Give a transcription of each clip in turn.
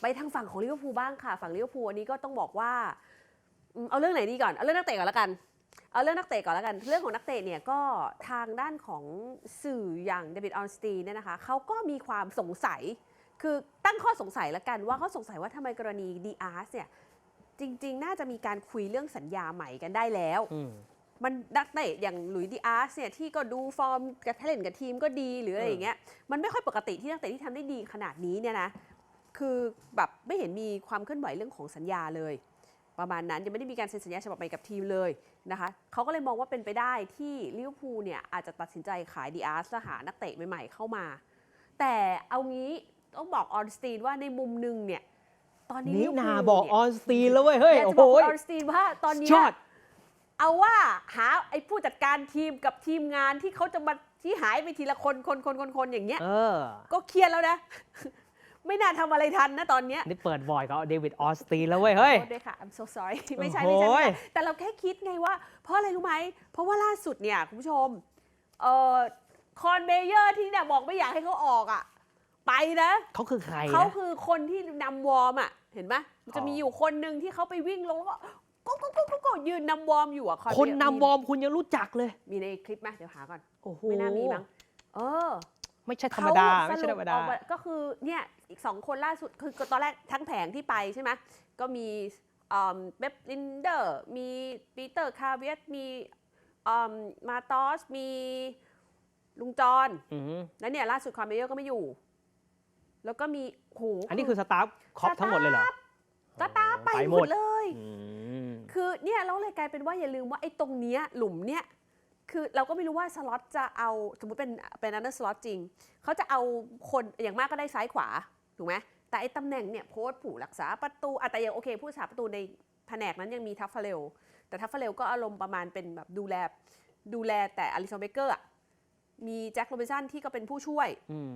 ไปทางฝั่งของลิเวอร์พูลบ้างค่ะ ฝั่งลิเวอร์พูลอันนี้ก็ต้องบอกว่าอืมเอาเรื่องไหนดีก่อน เอาเรื่องนักเตะก่อนละกัน เอาเรื่องนักเตะก่อนละกัน เรื่องของนักเตะเนี่ยก็ทางด้านของสื่ออย่างเดวิดออนสตีนเนี่ยนะคะเขาก็มีความสงสัย คือตั้งข้อสงสัยละกันว่าเขาสงสัยว่าทำไมกรณีดีอาร์สเนี่ยจริง ๆ น่าจะมีการคุยเรื่องสัญญาใหม่กันได้แล้วอืมมันนักเตะอย่างหลุยส์ดีอาร์สเนี่ยที่ก็ดูฟอร์มกับเล่นกับทีมก็ดีหรืออะไรอย่างเงี้ยมันไม่ค่อยปกติที่นักเตะที่ทำได้ดีขนาดนี้เนี่ยนะ คือแบบไม่เห็นมีความเคลื่อนไหวเรื่องของสัญญาเลย ประมาณนั้นยังไม่ได้มีการเซ็นสัญญาฉบับใหม่กับทีมเลยนะคะเขาก็เลยมองว่าเป็นไปได้ที่ลิเวอร์พูลเนี่ยอาจจะตัดสินใจขายดีอาร์สและหานักเตะใหม่ๆเข้ามา แต่เอางี้ต้องบอกออนสตีนว่าในมุมหนึงเนี่ยตอนนี้นี่ลิเวร์นาพูลบอกเนี่ยออนสตีนแล้วเว้ยเฮ้ยอยากโอ้จะโหบอกคุณออนสตีนว่าตอนเนี้ยยอดเอาว่าหาไอ้ผู้จัดการทีมกับทีมงานที่เขาจะมาที่หายไปทีละคนคนคนคนคนอย่างเงี้ยเออก็เครียดแล้วนะ ไม่น่าทำอะไรทันนะตอนเนี้ยนี่เปิดบอยกับเดวิดออสตีนแล้วเว้ย เฮ้ยโทษด้วยค่ะ I'm so sorry ไม่ใช่โอ้ไม่โหใช่ไม่ใช่ แต่เราแค่คิดไงว่า เพราะอะไรรู้ไหม เพราะว่าล่าสุดเนี่ย คุณผู้ชม เอ่อ คอนเบเยอร์ที่เนี่ยบอกไม่อยากให้เขาออกอะ ไปนะ เขาคือใครเขานะคือคนที่นำวอร์มอะ เห็นไหมมันจะอ๋อมีอยู่คนหนึ่งที่เขาไปวิ่งลงแล้วก็ก็ก็ก็ก็ก็ยืนนำวอร์มอยู่อะคนนำวอร์มคุณยังรู้จักเลย มีในคลิปไหมเดี๋ยวหาก่อน โอ้โห ไม่น่ามีมั้ง เออ ไม่ใช่ธรรมดาเขไม่ใช่ธรรมดาสปออกก็คือเนี่ยอีกสองคนล่าสุดคือตอนแรกทั้งแผงที่ไปใช่ไหมก็มีเบบลินเดอร์มีปีเตอร์คาเวียสมีมาตอสมีลุงจอนอืมแล้วเนี่ยล่าสุดคอมเมเยอร์ก็ไม่อยู่ แล้วก็มีโหอันนี้คือสตาฟคอปทั้งหมดเลยเหรอตาตาไปไปหหมมดดเลยอืมคือเนี่ยเราเลยกลายเป็นว่าอย่าลืมว่าไอ้ตรงเนี้ยหลุมเนี้ย คือเราก็ไม่รู้ว่าสล็อตจะเอาสมมติเป็นเป็นอันเดอร์สล็อตจริง เขาจะเอาคนอย่างมากก็ได้ซ้ายขวา ถูกไหมแต่ไอ้ตำแหน่งเนี่ยโค้ชผู้รักษาประตูอะแต่ยังโอเค ผู้รักษาประตูในแผนกนั้นยังมีทัฟฟาเรลแต่ทัฟฟาเรลก็อารมณ์ประมาณเป็นแบบดูแลดูแลแต่อลิซอนเบเกอร์อะมีแจ็คโรบินสันที่ก็เป็นผู้ช่วยอืม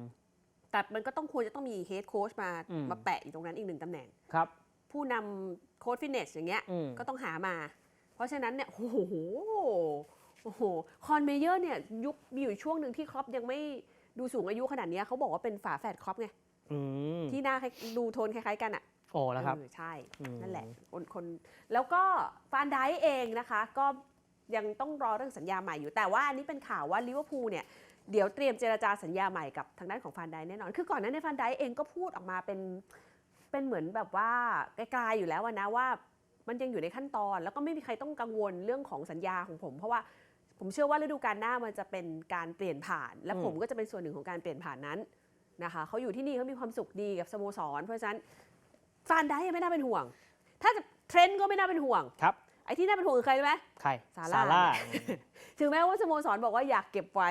แต่มันก็ต้องควรจะต้องมีเฮดโค้ชมาอืมมาแปะอยู่ตรงนั้นอีกหนึ่งตำแหน่งครับ ผู้นำโค้ชฟิตเนสอย่างเงี้ยอืมก็ต้องหามา เพราะฉะนั้นเนี่ยโอ้โห โอ้โห คอนเมเยอร์เนี่ยยุคมีอยู่ช่วงหนึ่งที่ครอปยังไม่ดูสูงอายุขนาดเนี้ยเขาบอกว่าเป็นฝาแฝดครอปไง อืมที่หน้าคล้ายดูโทนคล้ายๆกันอะโอ้แล้วครับ เออใช่ อืม นั่นแหละคนคนแล้วก็ฟานไดเองนะคะ ก็ยังต้องรอเรื่องสัญญาใหม่อยู่ แต่ว่าอันนี้เป็นข่าวว่าลิเวอร์พูลเนี่ย เดี๋ยวเตรียมเจรจาสัญญาใหม่กับทางด้านของฟานไดแน่นอน คือก่อนหนั้านในฟานไดเองก็พูดออกมาเป็นเป็นเหมือนแบบว่าไกลๆอยู่แล้วอะนะว่า มันยังอยู่ในขั้นตอนแล้วก็ไม่มีใครต้องกังวลเรื่องของสัญญาของผม เพราะว่า ผมเชื่อว่าฤดูกาลหน้ามันจะเป็นการเปลี่ยนผ่าน และอืมผมก็จะเป็นส่วนหนึ่งของการเปลี่ยนผ่านนั้นนะคะเขาอยู่ที่นี่เขามีความสุขดีกับสโมสร เพราะฉะนั้นฟานได้ยังไม่น่าเป็นห่วง ถ้าจะเทรนด์ก็ไม่น่าเป็นห่วงครับไอ้ที่น่าเป็นห่วงคือใครรู้ไหมใครซาร่าร่าถึงแม้ว่าสโมสรบอกว่าอยากเก็บไว้